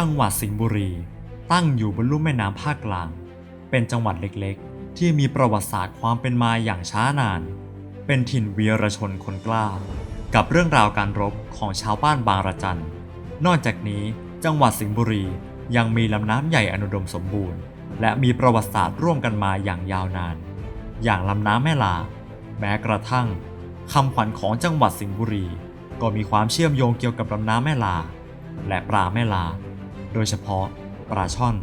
จังหวัดสิงห์บุรี ตั้งอยู่บนลุ่มแม่น้ำภาคกลาง เป็นจังหวัดเล็กๆ ที่มีประวัติศาสตร์ความเป็นมาอย่างช้านาน เป็นถิ่นวีรชนคนกล้า กับเรื่องราวการรบของชาวบ้านบางระจัน นอกจากนี้จังหวัดสิงห์บุรียังมีลำน้ำใหญ่อนุดมสมบูรณ์ และมีประวัติศาสตร์ร่วมกันมาอย่างยาวนาน อย่างลำน้ำแม่ลา แม้กระทั่งคำขวัญของจังหวัดสิงห์บุรี ก็มีความเชื่อมโยงเกี่ยวกับลำน้ำแม่ลา และปลาแม่ลา โดยเฉพาะปลาช่อน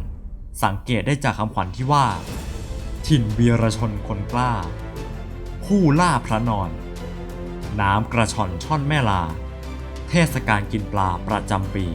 สังเกตได้จากคำขวัญที่ว่า ถิ่นวีรชนคนกล้า ผู้ล่าพระนอน น้ำกระชอนช่อนแม่ลา เทศกาลกินปลาประจำปี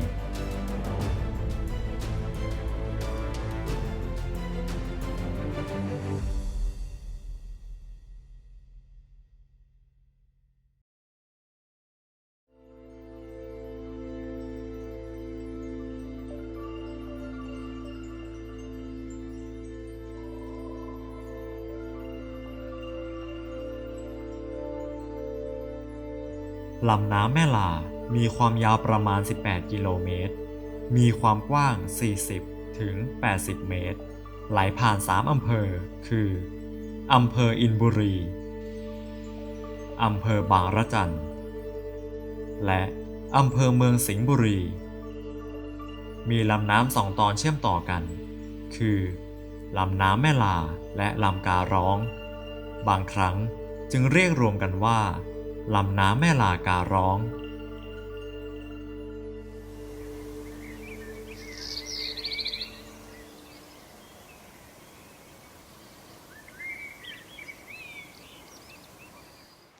ลำน้ำแม่ลา มีความยาวประมาณ 18 กิโลเมตร มีความกว้าง 40 ถึง 80 เมตร ไหลผ่าน 3 อำเภอ คือ อำเภออินบุรี อำเภอบางระจัน และอำเภอเมืองสิงห์บุรี มีลำน้ำสองตอนเชื่อมต่อกัน คือ ลำน้ำแม่ลาและลำการ้อง บางครั้งจึงเรียกรวมกันว่า ลำน้ำแม่ลาการ้อง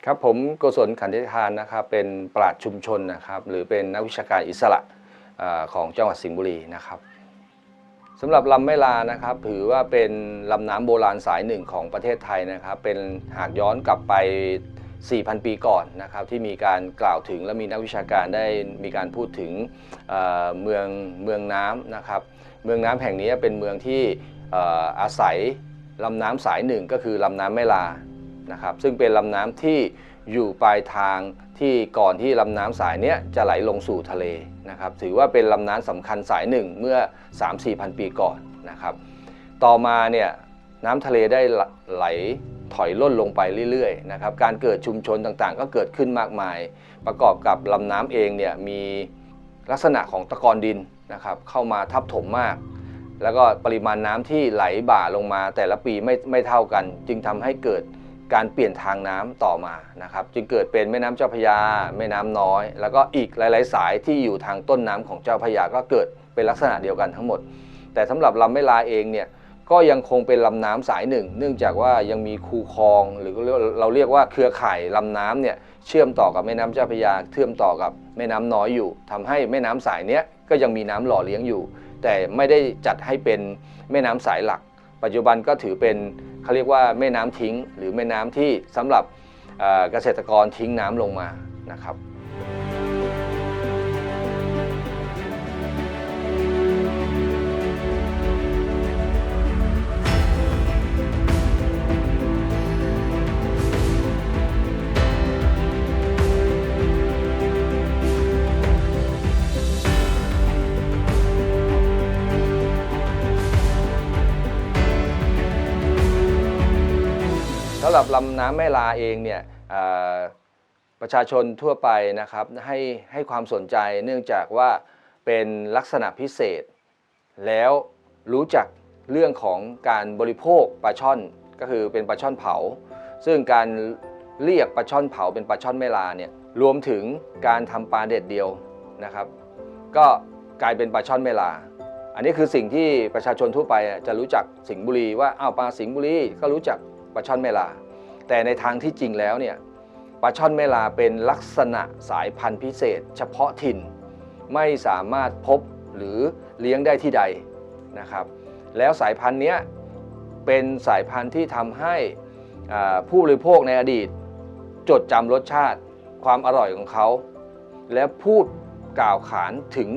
ครับผมโกศลขันธิทานนะครับเป็นปราชญ์ชุมชนนะครับหรือเป็นนักวิชาการอิสระของจังหวัดสิงห์บุรีนะครับสำหรับลำแม่ลานะครับถือว่าเป็นลำน้ำโบราณสายหนึ่งของประเทศไทยนะครับ เป็นหากย้อนกลับไป 4,000 ปีก่อนนะครับที่มีการกล่าวถึงและมีนักวิชาการได้มีการพูดถึงเเมืองเมืองน้ำนะครับเมืองน้ำแห่งนี้เป็นเมืองที่อออาศัยลำน้ำสายหนึ่งก็คือลำน้ำแม่ลานะครับซึ่งเป็นลำน้ำที่อยู่ปลายทางที่ก่อนที่ลำน้ำสายเนี้ยจะไหลลงสู่ทะเลนะครับถือว่าเป็นลำน้ำสำคัญสายหนึ่งเมื่อ 3-4พันปีก่อนนะครับต่อมาเนี่ยน้ำทะเลได้ไหล ถอยล่นลงไปเรื่อยๆนะครับการเกิดชุมชนต่างๆ ก็เกิดขึ้นมากมาย ประกอบกับลำน้ำเองเนี่ยมีลักษณะของตะกอนดินนะครับเข้ามาทับถมมาก แล้วก็ปริมาณน้ำที่ไหลบ่าลงมา แต่ละปีไม่ไม่เท่ากัน จึงทำให้เกิดการเปลี่ยนทางน้ำต่อมานะครับจึงเกิดเป็นแม่น้ำเจ้าพยา แม่น้ำน้อย แล้วก็อีกหลาย ๆ สายที่อยู่ทางต้นน้ำของเจ้าพยาก็เกิดเป็นลักษณะเดียวกันทั้งหมด แต่สำหรับลำแม่ลาเองเนี่ย ก็ยังคงเป็นลำน้ำสายหนึ่ง เนื่องจากว่ายังมีคูคลอง หรือเราเรียกว่าเครือข่ายลำน้ำเนี่ยเชื่อมต่อกับแม่น้ำเจ้าพระยาเชื่อมต่อกับแม่น้ำน้อยอยู่ทำให้แม่น้ำสายเนี้ยก็ยังมีน้ำหล่อเลี้ยงอยู่ แต่ไม่ได้จัดให้เป็นแม่น้ำสายหลัก ปัจจุบันก็ถือเป็นเขาเรียกว่าแม่น้ำทิ้ง หรือแม่น้ำที่สำหรับเอ่อเกษตรกรทิ้งน้ำลงมานะครับ รับลำน้ำแม่ลาเองเนี่ยประชาชนทั่วไปนะครับให้ให้ความสนใจเนื่องจากว่าเป็นลักษณะพิเศษ แล้วรู้จักเรื่องของการบริโภคปลาช่อนก็คือเป็นปลาช่อนเผา ซึ่งการเรียกปลาช่อนเผาเป็นปลาช่อนแม่ลาเนี่ยรวมถึงการทำปลาเด็ดเดียวนะครับ ก็กลายเป็นปลาช่อนแม่ลา อันนี้คือสิ่งที่ประชาชนทั่วไปจะรู้จักสิงห์บุรีว่าอ้าวปลาสิงห์บุรีก็รู้จักปลาช่อนแม่ลา แต่ในทางที่จริงแล้วเนี่ยปลาช่อนแม่ลาเป็นลักษณะสายพันธุ์พิเศษ เฉพาะถิ่น ไม่สามารถพบหรือเลี้ยงได้ที่ใดนะครับ แล้วสายพันธุ์เนี้ยเป็นสายพันธุ์ที่ทำให้ผู้บริโภคในอดีต จดจำรสชาติความอร่อยของเขา และพูดกล่าวขานถึง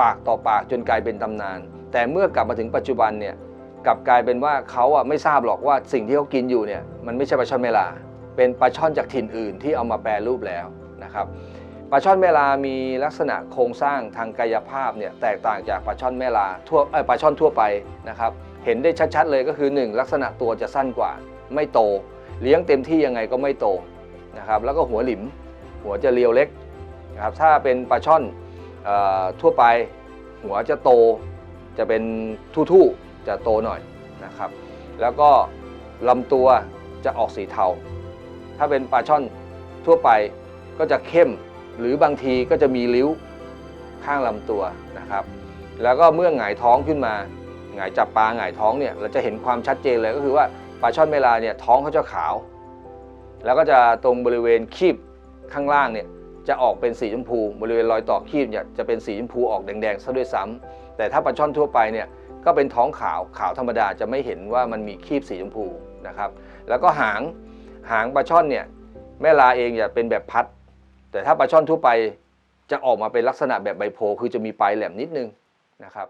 ปากต่อปากจนกลายเป็นตำนาน แต่เมื่อกลับมาถึงปัจจุบันเนี่ย กลับกลายเป็นว่าเขาอะไม่ทราบหรอกว่าสิ่งที่เขากินอยู่เนี่ยมันไม่ใช่ปลาช่อนเมลา เป็นปลาช่อนจากถิ่นอื่นที่เอามาแปรรูปแล้วนะครับปลาช่อนแม่ลามีลักษณะโครงสร้างทางกายภาพเนี่ยแตกต่างจากปลาช่อนแม่ลาทั่วเอ้ยปลาช่อนทั่วไปนะครับเห็นได้ชัดๆเลยก็คือ 1 ลักษณะตัวจะสั้นกว่า ไม่โต เลี้ยงเต็มที่ยังไงก็ไม่โตนะครับแล้วก็หัวหลิม หัวจะเรียวเล็กนะครับถ้าเป็นปลาช่อนออทั่วไป หัวจะโตจะเป็นทู่ๆ จะโตหน่อยนะครับ แล้วก็ลำตัวจะออกสีเทา ถ้าเป็นปลาช่อนทั่วไปก็จะเข้มหรือบางทีก็จะมีริ้วข้างลำตัวนะครับ แล้วก็เมื่อหงายท้องขึ้นมาหงายจับปลาหงายท้องเนี่ยเราจะเห็นความชัดเจนเลยก็คือว่าปลาช่อนเมลาเนี่ยท้องเขาจะขาว แล้วก็จะตรงบริเวณคีบข้างล่างเนี่ยจะออกเป็นสีชมพู บริเวณรอยต่อคีบเนี่ยจะเป็นสีชมพูออกแดงๆซะด้วยซ้ำแต่ถ้าปลาช่อนทั่วไปเนี่ย ก็เป็นท้องขาวขาวธรรมดาจะไม่เห็นว่ามันมีครีบสีชมพูนะครับ แล้วก็หางหางปลาช่อนเนี่ยแม่ลาเองจะเป็นแบบพัด แต่ถ้าปลาช่อนทั่วไปจะออกมาเป็นลักษณะแบบใบโพคือจะมีปลายแหลมนิดนึงนะครับ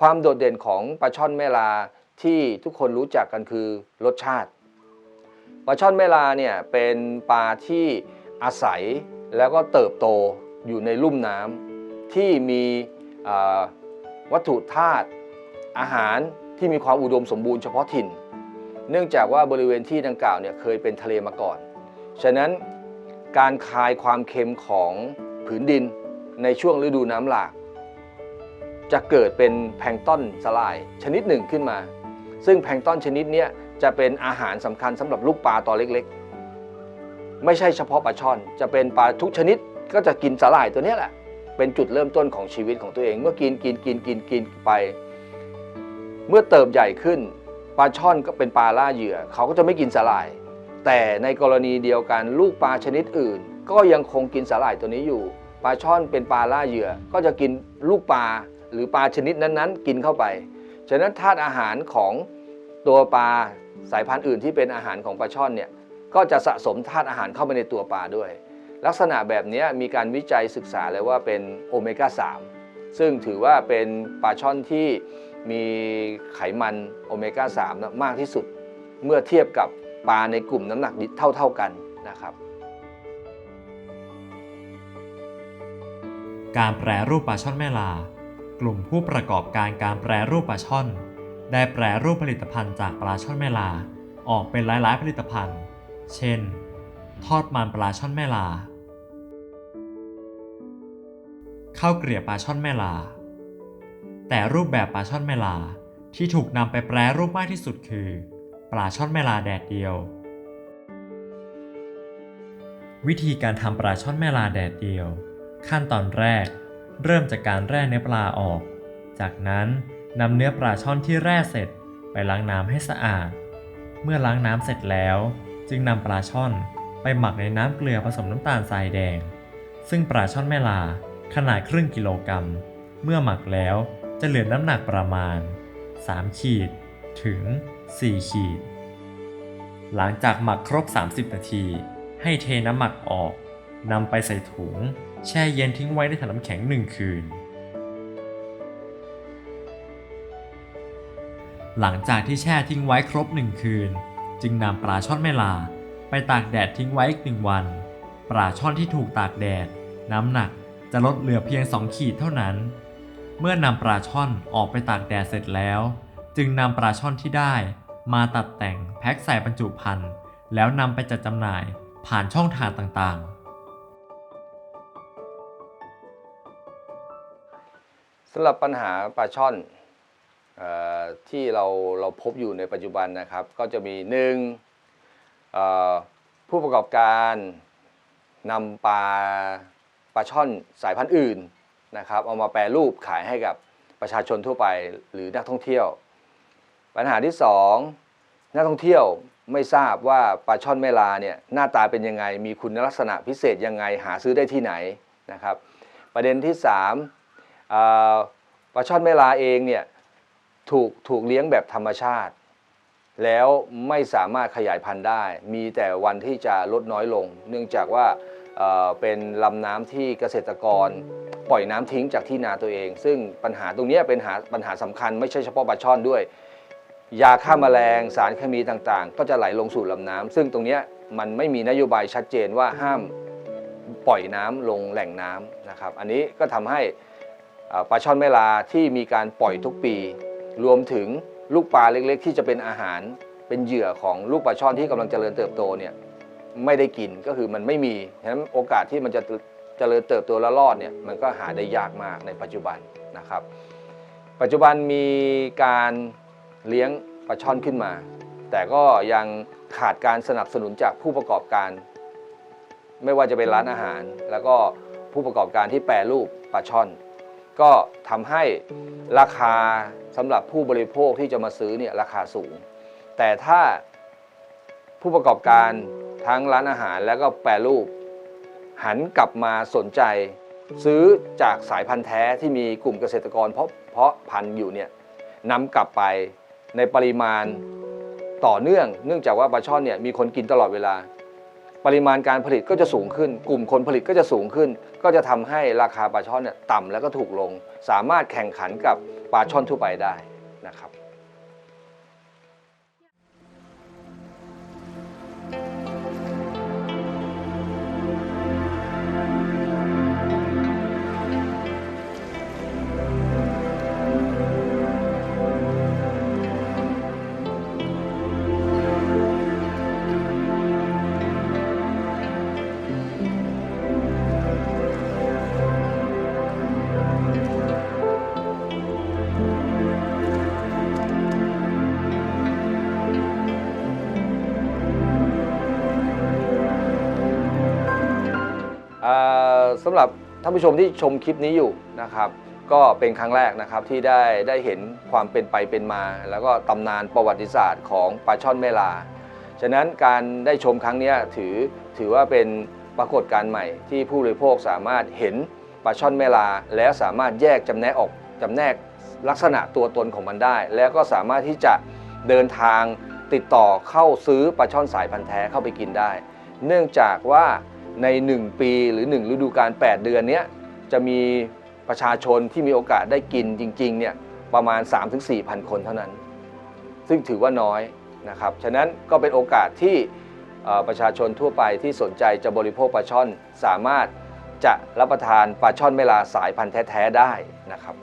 ความโดดเด่นของปลาช่อนแม่ลาที่ทุกคนรู้จักกันคือรสชาติปลาช่อนแม่ลาเนี่ยเป็นปลาที่อาศัยแล้วก็เติบโตอยู่ในลุ่มน้ำที่มีวัตถุธาตุอาหารที่มีความอุดมสมบูรณ์เฉพาะถิ่น เนื่องจากว่าบริเวณที่ดังกล่าวเนี่ยเคยเป็นทะเลมาก่อน ฉะนั้นการคายความเค็มของผืนดินในช่วงฤดูน้ำหลาก จะเกิดเป็นแพลงต้นสลายชนิดหนึ่งขึ้นมา ซึ่งแพลงต้นชนิดนี้จะเป็นอาหารสำคัญสำหรับลูกปลาตัวเล็กๆ ไม่ใช่เฉพาะปลาช่อน จะเป็นปลาทุกชนิดก็จะกินสลายตัวนี้แหละ เป็นจุดเริ่มต้นของชีวิตของตัวเอง เมื่อกินกินกินกินกินไป เมื่อเติบใหญ่ขึ้นปลาช่อนก็เป็นปลาล่าเหยื่อ เขาก็จะไม่กินสลาย แต่ในกรณีเดียวกันลูกปลาชนิดอื่น ก็ยังคงกินสลายตัวนี้อยู่ปลาช่อนเป็นปลาล่าเหยื่อ ก็จะกินลูกปลา หรือปลาชนิดนั้นๆ กินเข้าไป ฉะนั้นธาตุอาหารของตัวปลาสายพันธุ์อื่นที่เป็นอาหารของปลาช่อนเนี่ยก็จะสะสมธาตุอาหารเข้าไปในตัวปลาด้วย ลักษณะแบบนี้มีการวิจัยศึกษาเลยว่าเป็นโอเมก้า 3 ซึ่งถือว่าเป็นปลาช่อนที่มีไขมันโอเมก้า3มากที่สุด เมื่อเทียบกับปลาในกลุ่มน้ำหนักเท่าๆกันนะครับการแปรรูปปลาช่อนแม่ลา กลุ่มผู้ประกอบการการแปรรูปปลาช่อน ได้แปรรูปผลิตภัณฑ์จากปลาช่อนแม่ลา ออกเป็นหลายๆผลิตภัณฑ์ เช่น ทอดมันปลาช่อนแม่ลาข้าวเกรียบปลาช่อนแม่ลา แต่รูปแบบปลาช่อนแม่ลาที่ถูกนำไปแปรรูปมากที่สุดคือ ปลาช่อนแม่ลาแดดเดียว วิธีการทำปลาช่อนแม่ลาแดดเดียว ขั้นตอนแรก เริ่มจากการแร่เนื้อปลาออก จากนั้นนำเนื้อปลาช่อนที่แร่เสร็จไปล้างน้ำให้สะอาด เมื่อล้างน้ำเสร็จแล้ว จึงนำปลาช่อนไปหมักในน้ำเกลือผสมน้ำตาลทรายแดง ซึ่งปลาช่อนแม่ลาขนาดครึ่งกิโลกรัม เมื่อหมักแล้วจะเหลือน้ำหนักประมาณ 3 ขีด ถึง 4 ขีด หลังจากหมักครบ 30 นาที ให้เทน้ำหมักออกนำไปใส่ถุง แช่เย็นทิ้งไว้ในถังน้ำแข็ง1คืน หลังจากที่แช่ทิ้งไว้ครบ1คืน จึงนำปลาช่อนแม่ลา ไปตากแดดทิ้งไว้อีกหนึ่งวัน ปลาช่อนที่ถูกตากแดด น้ำหนักจะลดเหลือเพียง2ขีดเท่านั้น เมื่อนำปลาช่อนออกไปตากแดดเสร็จแล้ว จึงนำปลาช่อนที่ได้ มาตัดแต่งแพ็คใส่บรรจุภัณฑ์แล้วนำไปจัดจำหน่ายผ่านช่องทางต่างๆ สำหรับปัญหาปลาช่อนออที่เราเราพบอยู่ในปัจจุบันนะครับ ก็จะมีหนึ่งผู้ประกอบการนำปลาปลาช่อนสายพันธุ์อื่นนะครับ เอามาแปรรูปขายให้กับประชาชนทั่วไปหรือนักท่องเที่ยว ปัญหาที่สองนักท่องเที่ยวไม่ทราบว่าปลาช่อนแม่ลาเนี่ยหน้าตาเป็นยังไง มีคุณลักษณะพิเศษยังไงหาซื้อได้ที่ไหนนะครับ ประเด็นที่สาม ปลาช่อนแม่ลาเองเนี่ยถูกถูกเลี้ยงแบบธรรมชาติ แล้วไม่สามารถขยายพันธุ์ได้ มีแต่วันที่จะลดน้อยลง เนื่องจากว่าเป็นลำน้ำที่เกษตรกรปล่อยน้ำทิ้งจากที่นาตัวเอง ซึ่งปัญหาตรงนี้เป็นหาปัญหาสำคัญไม่ใช่เฉพาะปลาช่อนด้วย ยาฆ่าแมลงสารเคมีต่างๆ ก็จะไหลลงสู่ลำน้ำซึ่งตรงนี้มันไม่มีนโยบายชัดเจนว่าห้ามปล่อยน้ำลงแหล่งน้ำนะครับ อันนี้ก็ทำให้ ปลาช่อนแม่ลาที่มีการปล่อยทุกปี รวมถึงลูกปลาเล็กๆ ที่จะเป็นอาหารเป็นเหยื่อของลูกปลาช่อนที่กำลังเจริญเติบโตเนี่ยไม่ได้กินก็คือมันไม่มีฉะนั้นโอกาสที่มันจะเจริญเติบโตและรอดเนี่ยมันก็หาได้ยากมากในปัจจุบันนะครับ ปัจจุบันมีการเลี้ยงปลาช่อนขึ้นมา แต่ก็ยังขาดการสนับสนุนจากผู้ประกอบการ ไม่ว่าจะเป็นร้านอาหาร แล้วก็ผู้ประกอบการที่แปรรูปปลาช่อน ก็ทำให้ราคาสำหรับผู้บริโภคที่จะมาซื้อเนี่ยราคาสูง แต่ถ้าผู้ประกอบการทั้งร้านอาหารแล้วก็แปรรูป หันกลับมาสนใจ ซื้อจากสายพันธุ์แท้ที่มีกลุ่มเกษตรกรเพาะเพาะพันธุ์อยู่เนี่ยนำกลับไปในปริมาณต่อเนื่อง เนื่องจากว่าปลาช่อนเนี่ยมีคนกินตลอดเวลา ปริมาณการผลิตก็จะสูงขึ้น กลุ่มคนผลิตก็จะสูงขึ้น ก็จะทำให้ราคาปลาช่อนเนี่ยต่ำแล้วก็ถูกลง สามารถแข่งขันกับปลาช่อนทั่วไปได้นะครับ สำหรับท่านผู้ชมที่ชมคลิปนี้อยู่นะครับ ก็เป็นครั้งแรกนะครับที่ได้ได้เห็นความเป็นไปเป็นมา แล้วก็ตำนานประวัติศาสตร์ของปลาช่อนแม่ลา ฉะนั้นการได้ชมครั้งนี้ถือถือว่าเป็นปรากฏการณ์ใหม่ที่ผู้บริโภคสามารถเห็นปลาช่อนแม่ลา แล้วสามารถแยกจำแนกออกจำแนกลักษณะตัวตนของมันได้ แล้วก็สามารถที่จะเดินทางติดต่อเข้าซื้อปลาช่อนสายพันธุ์แท้เข้าไปกินได้ เนื่องจากว่า ใน 1 ปีหรือ 1 ฤดูกาล8เดือนเนี้ยจะมีประชาชนที่มีโอกาสได้กินจริงๆเนี่ยประมาณ 3-4พันคนเท่านั้น ซึ่งถือว่าน้อยนะครับ ฉะนั้นก็เป็นโอกาสที่ประชาชนทั่วไปที่สนใจจะบริโภคปลาช่อนสามารถจะรับประทานปลาช่อนเมลาสายพันธุ์แท้ ๆ ได้นะครับ